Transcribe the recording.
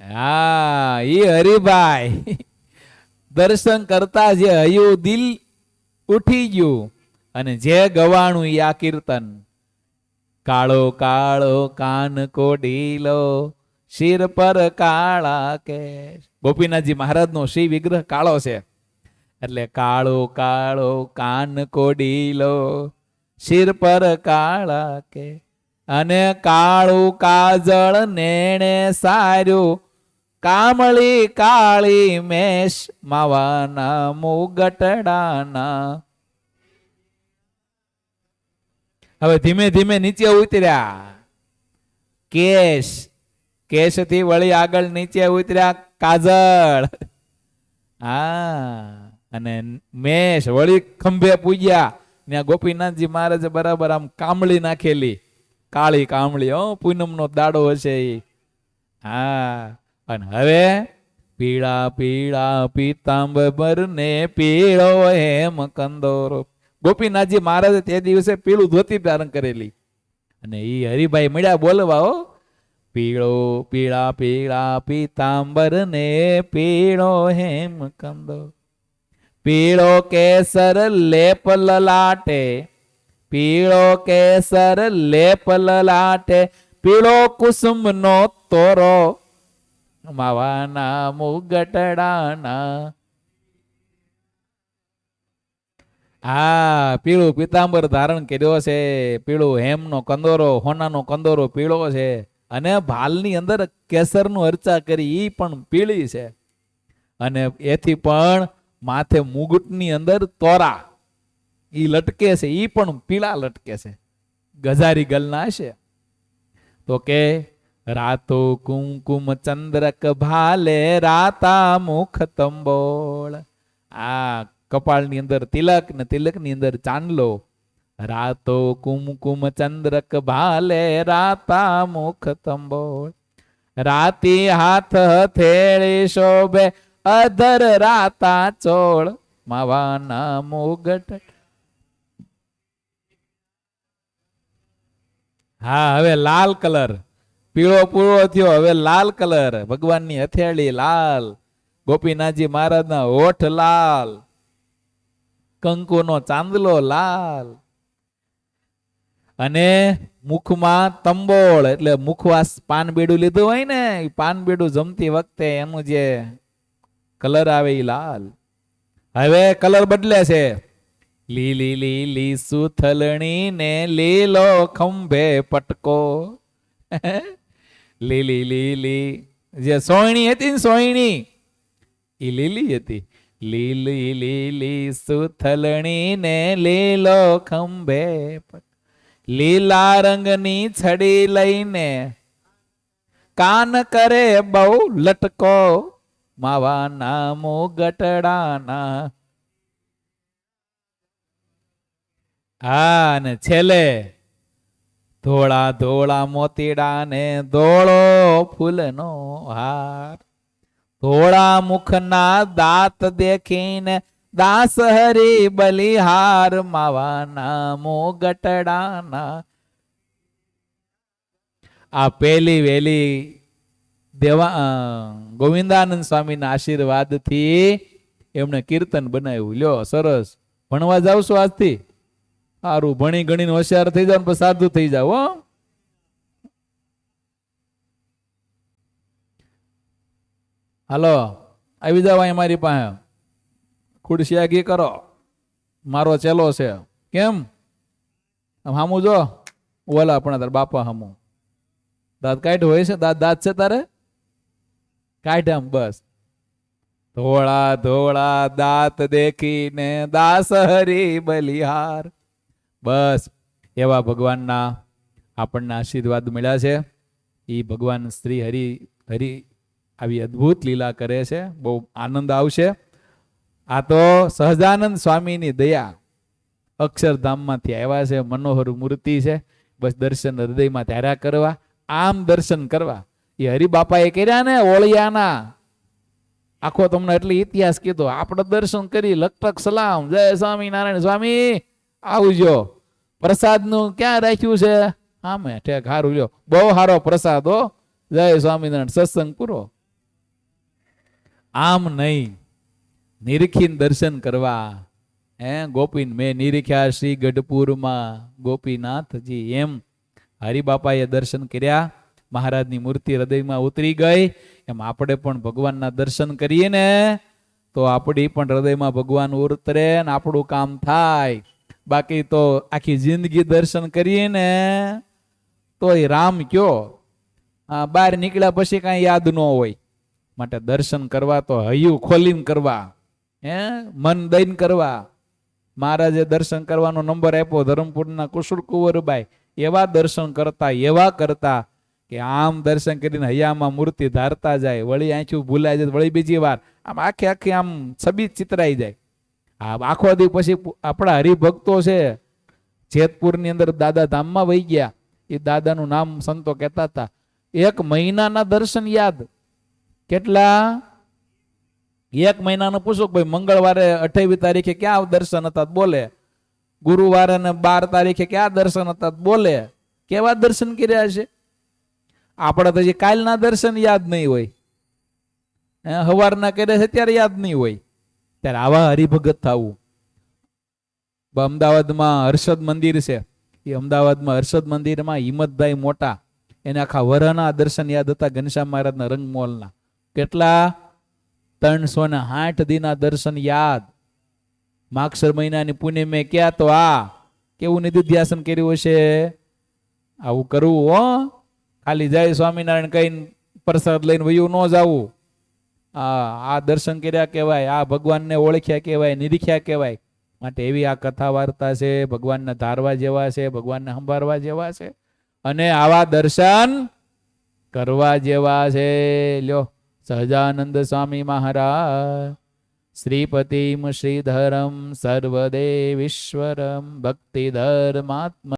હા એ હરિભાઈ. દર્શન કરતા જે હયું દિલ ઉઠી ગયું અને જે ગવાણું એ આ કીર્તન. કાળો કાળો કાન કોડીલો, શિર પર કાળા કેશ. ગોપીનાથજી મહારાજનો શ્રી વિગ્રહ કાળો છે. એટલે કાળો કાળો કાન કોડીલો, શિર પર કાળા કે અને કાળું કાજળ નેણે સાર્યું કામળી કાળી મેષ માવાના મુગટડાના હવે ધીમે ધીમે નીચે ઉતર્યા. કેશ કેશથી વળી આગળ નીચે ઉતર્યા કાજળ. હા, અને મેષ વળી ખંભે પૂજ્યા. ત્યાં ગોપીનાથજી મહારાજે બરાબર આમ કામળી નાખેલી. કાળી કામળી, હો, પૂનમનો દાડો હશે હા. અને હવે પીળા પીળા પીતાંબર ને પીળો હેમ કંદોરો. ગોપીનાથજી મહારાજે તે દિવસે પીળું ધોતી ધારણ કરેલી. અને એ હરિભાઈ મળ્યા બોલવા, હો. પીળો પીળા પીળા પીતાંબર ને પીળો હેમ કંદો પીળો કેસર લેપ લલાટે પીળો કેસર લેપ લલાટે પીળો કુસુમ નો તોરો. પીળું પિતાંબર ધારણ કર્યો છે પીળું હેમનો કંદોરો હોનાનો કંદોરો પીળો છે અને ભાલની અંદર કેસરનું અર્ચા કરી ઈ પણ પીળી છે અને એથી પણ માથે મુગટની અંદર તોરા ઈ લટકે છે ઈ પણ પીળા લટકે છે ગજારી ગલના છે તો કે રાતો કુમકુમ ચંદ્રક ભાલે રાતા મુખ તંબોળ આ કપાળની અંદર તિલક ને તિલકની અંદર ચાંદલો રાતો કુમકુમ ચંદ્રક ભાલે રાતા મુખ તંબોળ રાતી હાથ હથેળી શોભે અધર રાતા ચોળ માવાના મોગટ હા હવે લાલ કલર પીળો પૂળો થયો. હવે લાલ કલર. ભગવાનની હથેળી લાલ. ગોપીનાથજી મહારાજના હોઠ લાલ. કંકુનો ચાંદલો લાલ. અને મુખમાં તંબોળ. એટલે મુખવાસ પાન બેડું લીધું હોય ને, ઈ પાન બેડું જમતી વખતે એનું જે કલર આવે એ લાલ. હવે કલર બદલે છે. લીલી લીલી સુથલણી ને લીલો ખંભે પટકો. લીલી લીલી જે સોયણી હતી ને સોયણી એ લીલી હતી. લીલી લીલી સુથલણી ને લીલો ખંભે લીલા રંગની છડી લઈને કાન કરે બહુ લટકો માવાના મુગટડાના. હા ને છેલ્લે ધોળા ધોળા મોતીડા ને ધોળો ફૂલનો હાર. ધોળા મુખના દાંત દેખીને દાસ હરી બલિહાર માવાના મોગટડાના. આ પેલી વેલી દેવા ગોવિંદાનંદ સ્વામીના આશીર્વાદથી એમણે કીર્તન બનાવ્યું. લ્યો, સરસ. ભણવા જાવ છો આજથી? સારું, ભણી ગણીને હોશિયાર થઈ જાવ પછી સાધુ થઈ જાવ હાલો, આવી જાવ અહીં મારી પાસે. ખુરશી કરો. મારો ચેલો છે. કેમ? હામું જો. ઓલા પણ તાર બાપા હામું. દાંત કાઢ, હોય છે? દાંત દાંત છે તારે? કાઢ આમ બસ. ધોળા ધોળા દાંત દેખીને દાસ હરી બલિહાર. બસ, એવા ભગવાનના આપણને આશીર્વાદ મળ્યા છે. એ ભગવાન શ્રી હરિ હરિ આવી અદ્ભુત લીલા કરે છે. બહુ આનંદ આવશે. આ તો સહજાનંદ સ્વામીની દયા અક્ષરધામમાંથી આવ્યા છે. મનોહર મૂર્તિ છે. બસ દર્શન હૃદયમાં ધારા કરવા, આમ દર્શન કરવા. એ હરિબાપાએ કર્યા ને ઓળિયાના. આખો તમને એટલે ઇતિહાસ કીધો. આપણે દર્શન કરી લખતક સલામ. જય સ્વામિનારાયણ સ્વામી. આવજો. પ્રસાદનું ક્યાં રાખ્યું છે? આમે ઠેક હારું લ્યો. બહુ સારો પ્રસાદ હો. જય સ્વામિનારાયણ. સત્સંગ પૂરો. આમ નહીં. નિરીખીન દર્શન કરવા. હે ગોપીન, મેં નિરીખ્યા શ્રી ગઢપુરમાં ગોપીનાથજી એમ. હરિબાપાએ દર્શન કર્યા. મહારાજની મૂર્તિ હૃદયમાં ઉતરી ગઈ. એમ આપણે પણ ભગવાનના દર્શન કરીએ ને, તો આપણી પણ હૃદયમાં ભગવાન ઉતરે ને આપણું કામ થાય. બાકી તો આખી જિંદગી દર્શન કરીએ ને તો એ રામ કયો? બહાર નીકળ્યા પછી કાંઈ યાદ ન હોય. માટે દર્શન કરવા તો હૈયું ખોલીને કરવા. હે? મન દઈને કરવા. મહારાજે દર્શન કરવાનો નંબર આપ્યો, ધરમપુરના કુશળ કુંવરબાઈ. એવા દર્શન કરતા, એવા કરતા કે આમ દર્શન કરીને હૈયામાં મૂર્તિ ધારતા જાય, વળી આંચું ભૂલાઈ જાય, વળી બીજી વાર. આમ આખે આખી આમ છબી ચિતરાઈ જાય. આખો દી પછી આપણા હરિભક્તો છે, જેતપુરની અંદર દાદા ધામમાં વહી ગયા. એ દાદાનું નામ સંતો કહેતા હતા. એક મહિનાના દર્શન યાદ. કેટલા? એક મહિનાનું પૂછો ભાઈ મંગળવારે અઠાવીસ તારીખે ક્યાં દર્શન હતા બોલે. ગુરુવારે ને બાર તારીખે ક્યાં દર્શન હતા બોલે. કેવા દર્શન કર્યા છે? આપણે તો કાલના દર્શન યાદ નહીં હોય. હવારના કરે છે ત્યારે યાદ નહીં હોય. ત્યારે આવા હરિભગત થવું. અમદાવાદમાં હર્ષદ મંદિર છે. એ અમદાવાદમાં હર્ષદ મંદિરમાં હિંમતભાઈ મોટા, એને આખા વરહના દર્શન યાદ હતા ઘનશ્યામ મહારાજના રંગમોલના. કેટલા? ત્રણસો ને આઠ દીના દર્શન યાદ. માગસર મહિનાની પૂનમે ક્યાં તો આ? કેવું નિધિધ્યાસન કર્યું હશે? આવું કરવું, હો. ખાલી જય સ્વામિનારાયણ કહીને પ્રસાદ લઈને વયું ન જાવું. આ દર્શન કર્યા કહેવાય, આ ભગવાનને ઓળખ્યા કહેવાય, નિરીખ્યા કહેવાય. માટે એવી આ કથા વાર્તા છે, ભગવાનને ધારવા જેવા છે, ભગવાનને સંભાળવા જેવા છે, અને આવા દર્શન કરવા જેવા છે. લ્યો, સહજાનંદ સ્વામી મહારાજ, શ્રીપતિમ શ્રીધરમ સર્વદેવીશ્વરમ ભક્તિધર્માત્મ